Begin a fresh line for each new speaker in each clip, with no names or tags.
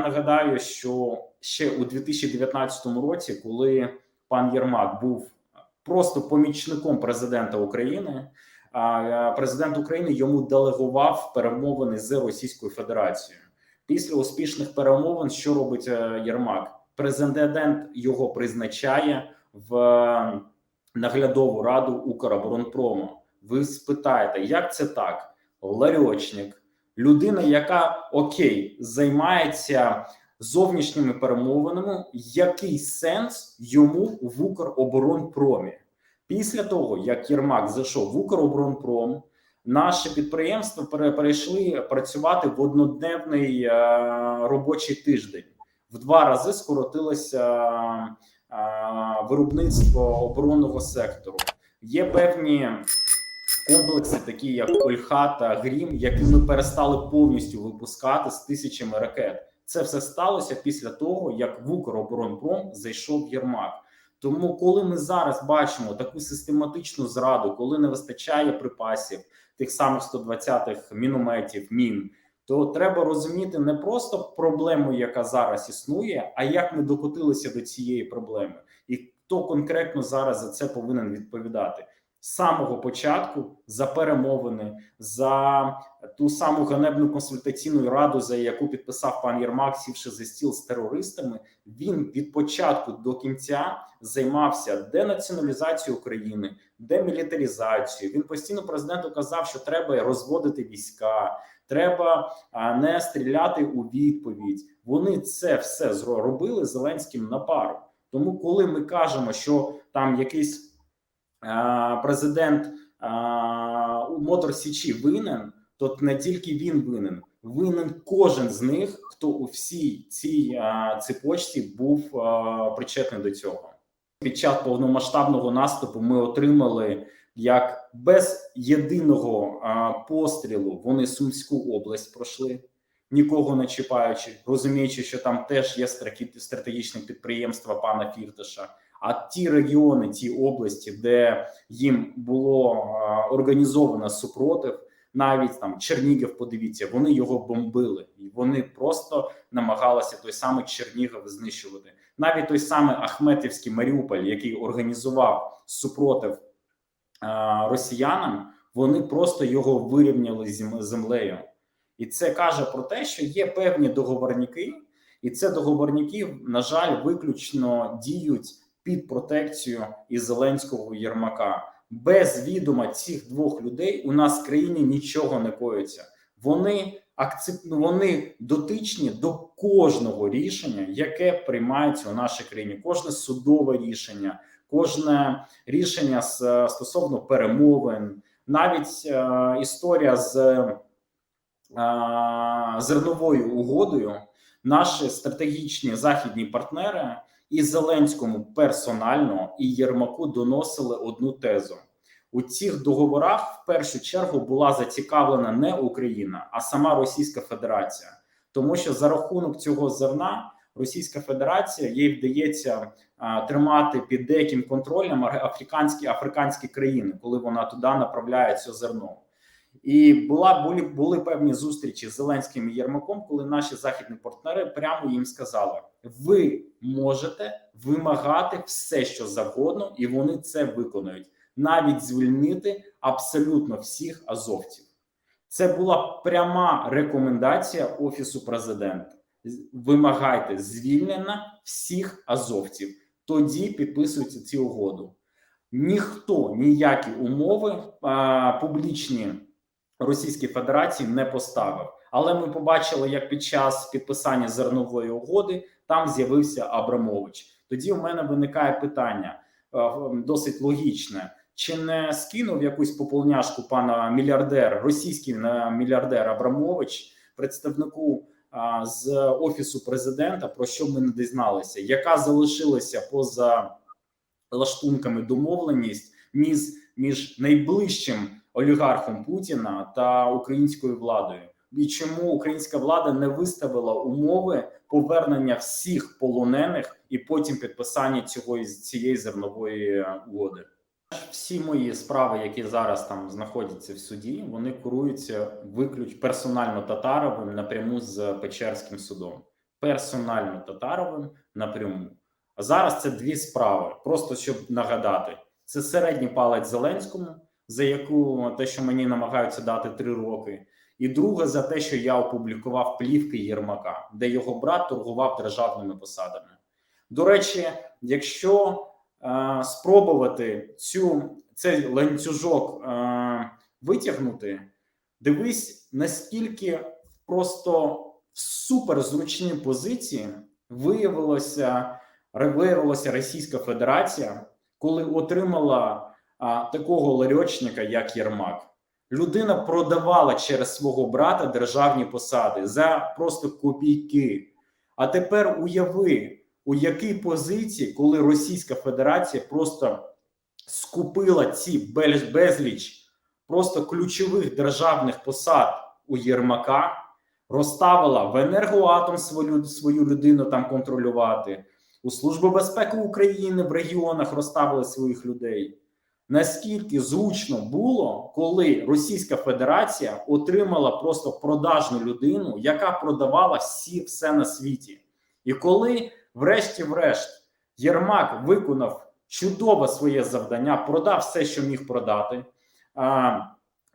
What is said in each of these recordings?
Нагадаю, що ще у 2019 році, коли пан Єрмак був просто помічником президента України, е, президент України йому делегував перемовини з Російською Федерацією. Після успішних перемовин, що робить е, Єрмак? Президент його призначає в е, наглядову раду Укроборонпрому. Ви спитаєте, як це так? Ларьочник, людина, яка окей, займається зовнішніми перемовинами, який сенс йому в Укроборонпромі? Після того, як Єрмак зайшов в Укроборонпром, наші підприємства пере- перейшли працювати в однодневний е, робочий тиждень. В два рази скоротилося е, виробництво оборонного сектору. Є певні комплекси, такі як Ольха та Грім, які ми перестали повністю випускати з тисячами ракет. Це все сталося після того, як в Укроборонпром зайшов Єрмак. Тому, коли ми зараз бачимо таку систематичну зраду, коли не вистачає припасів тих самих 120-х мінометів, мін, то треба розуміти не просто проблему, яка зараз існує, а як ми докотилися до цієї проблеми, і хто конкретно зараз за це повинен відповідати самого початку за перемовини, за ту саму ганебну консультаційну раду, за яку підписав пан Єрмак, сівши за стіл з терористами. Він від початку до кінця займався денаціоналізацією України, демілітарізацією. Він постійно президенту казав, що треба розводити війська, треба не стріляти у відповідь. Вони це все зро- робили Зеленським на пару. Тому, коли ми кажемо, що там якийсь президент Мотор Січі винен, то не тільки він винен, винен кожен з них, хто у всій цій цепочці був причетний до цього. Під час повномасштабного наступу ми отримали як без єдиного пострілу вони Сумську область пройшли, нікого не чіпаючи, розуміючи, що там теж є стратегічні підприємства пана Фірташа. А ті регіони, ті області, де їм було організовано супротив, навіть там Чернігів, подивіться, вони його бомбили, і вони просто намагалися той самий Чернігів знищувати. Навіть той самий Ахметівський Маріуполь, який організував супротив росіянам, вони просто його вирівняли землею. І це каже про те, що є певні договорники, і це договорники, на жаль, виключно діють під протекцію і Зеленського Єрмака. Без відома цих двох людей у нас в країні нічого не коїться. Вони акцеп... вони дотичні до кожного рішення, яке приймається у нашій країні. Кожне судове рішення, кожне рішення з- стосовно перемовин, навіть е, історія з е, зерновою угодою. Наші стратегічні західні партнери і Зеленському персонально і Єрмаку доносили одну тезу. У цих договорах в першу чергу була зацікавлена не Україна, а сама Російська Федерація, тому що за рахунок цього зерна Російська Федерація їй вдається а, тримати під деяким контролем африканські африканські країни, коли вона туди направляє це зерно. І була були, були певні зустрічі з Зеленським і Єрмаком, коли наші західні партнери прямо їм сказали: ви можете вимагати все, що завгодно, і вони це виконують, навіть звільнити абсолютно всіх азовців. Це була пряма рекомендація офісу президента. Вимагайте звільнення всіх азовців. Тоді підписуються ці угоду. Ніхто ніякі умови а, публічні Російській Федерації не поставив. Але ми побачили, як під час підписання зернової угоди там з'явився Абрамович. Тоді у мене виникає питання е, досить логічне: чи не скинув якусь пополняшку пана мільярдер, російський е, мільярдер Абрамович, представнику з офісу президента, про що ми не дізналися, яка залишилася поза лаштунками домовленість між найближчим олігархом Путіна та українською владою. І чому українська влада не виставила умови повернення всіх полонених і потім підписання цього цієї зернової угоди? Всі мої справи, які зараз там знаходяться в суді, вони куруються виключ персонально Татаровим напряму з Печерським судом. персонально Татаровим напряму. А зараз це дві справи. Просто щоб нагадати, це середній палець Зеленському, за яку те, що мені намагаються дати три роки, і друге за те, що я опублікував плівки Єрмака, де його брат торгував державними посадами. До речі, якщо е, спробувати цю цей ланцюжок е, витягнути, дивись, наскільки просто в суперзручній позиції виявилося виявилася Російська Федерація, коли отримала а, такого ларьочника, як Єрмак. Людина продавала через свого брата державні посади за просто копійки. А тепер уяви, у якій позиції, коли Російська Федерація просто скупила ці безліч просто ключових державних посад у Єрмака, розставила в енергоатом свою, свою людину там контролювати, у Службу безпеки України в регіонах розставили своїх людей. Наскільки зручно було, коли Російська Федерація отримала просто продажну людину, яка продавала всі все на світі, і коли, врешті-врешт, Єрмак виконав чудове своє завдання, продав все, що міг продати,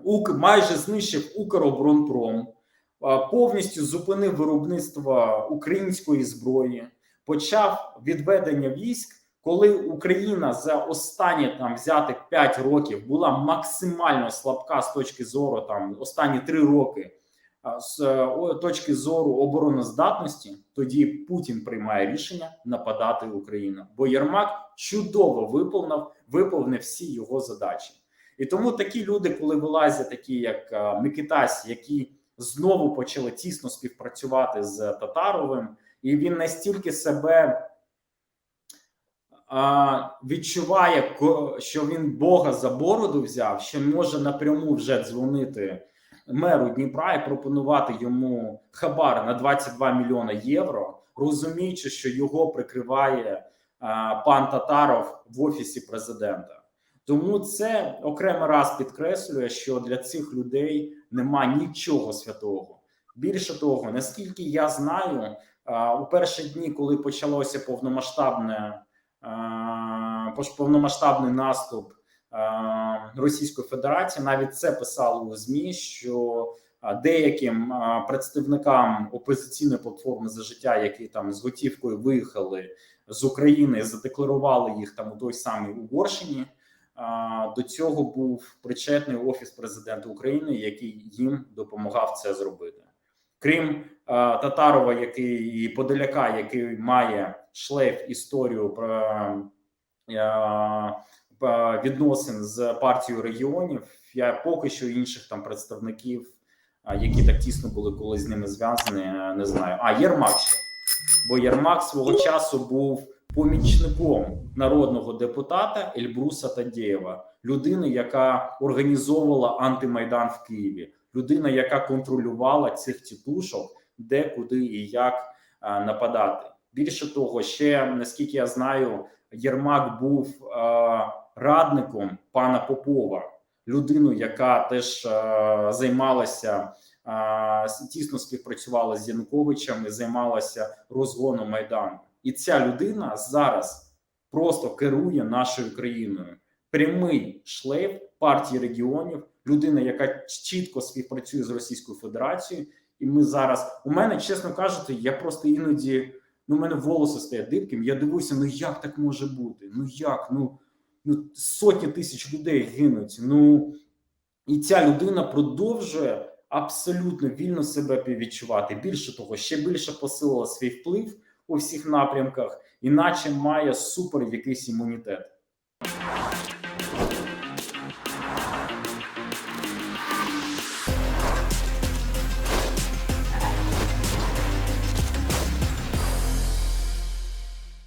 Ук майже знищив Укроборонпром, повністю зупинив виробництво української зброї, почав відведення військ. Коли Україна за останні там взяти 5 років була максимально слабка з точки зору там останні 3 роки з е, точки зору обороноздатності, тоді Путін приймає рішення нападати Україну, бо Єрмак чудово виповнив виповнив всі його задачі, і тому такі люди, коли вилазять, такі як е, Микитась, які знову почали тісно співпрацювати з Татаровим, і він настільки себе відчуває, що він Бога за бороду взяв, що може напряму вже дзвонити меру Дніпра і пропонувати йому хабар на 22 мільйони євро, розуміючи, що його прикриває пан Татаров в офісі президента. Тому це окремий раз підкреслює, що для цих людей нема нічого святого. Більше того, наскільки я знаю, у перші дні, коли почалося повномасштабне повномасштабний наступ Російської Федерації, навіть це писало у змі, що деяким представникам опозиційної платформи за життя, які там з готівкою виїхали з України, задекларували їх там у той самій Угорщині. До цього був причетний офіс президента України, який їм допомагав це зробити. Крім Татарова, який і Подоляка, який має шлейф історію про е, е, відносин з партією регіонів. Я поки що інших там представників, е, які так тісно були колись з ними зв'язані, е, не знаю. А Єрмак ще. Бо Єрмак свого часу був помічником народного депутата Ельбруса Тадєєва, людини, яка організовувала антимайдан в Києві, людина, яка контролювала цих тітушок, де, куди і як нападати. Більше того, ще наскільки я знаю, Єрмак був а, радником пана Попова, людину, яка теж а, займалася а, тісно співпрацювала з Януковичем і займалася розгоном майдану. І ця людина зараз просто керує нашою країною. Прямий шлейф партії регіонів, людина, яка чітко співпрацює з Російською Федерацією. І ми зараз, у мене, чесно кажучи, я просто іноді ну, у мене волоси стоять дибким. Я дивуюся, ну як так може бути? Ну як? Ну, ну сотні тисяч людей гинуть. Ну і ця людина продовжує абсолютно вільно себе відчувати. Більше того, ще більше посилила свій вплив у всіх напрямках, іначе має супер якийсь імунітет.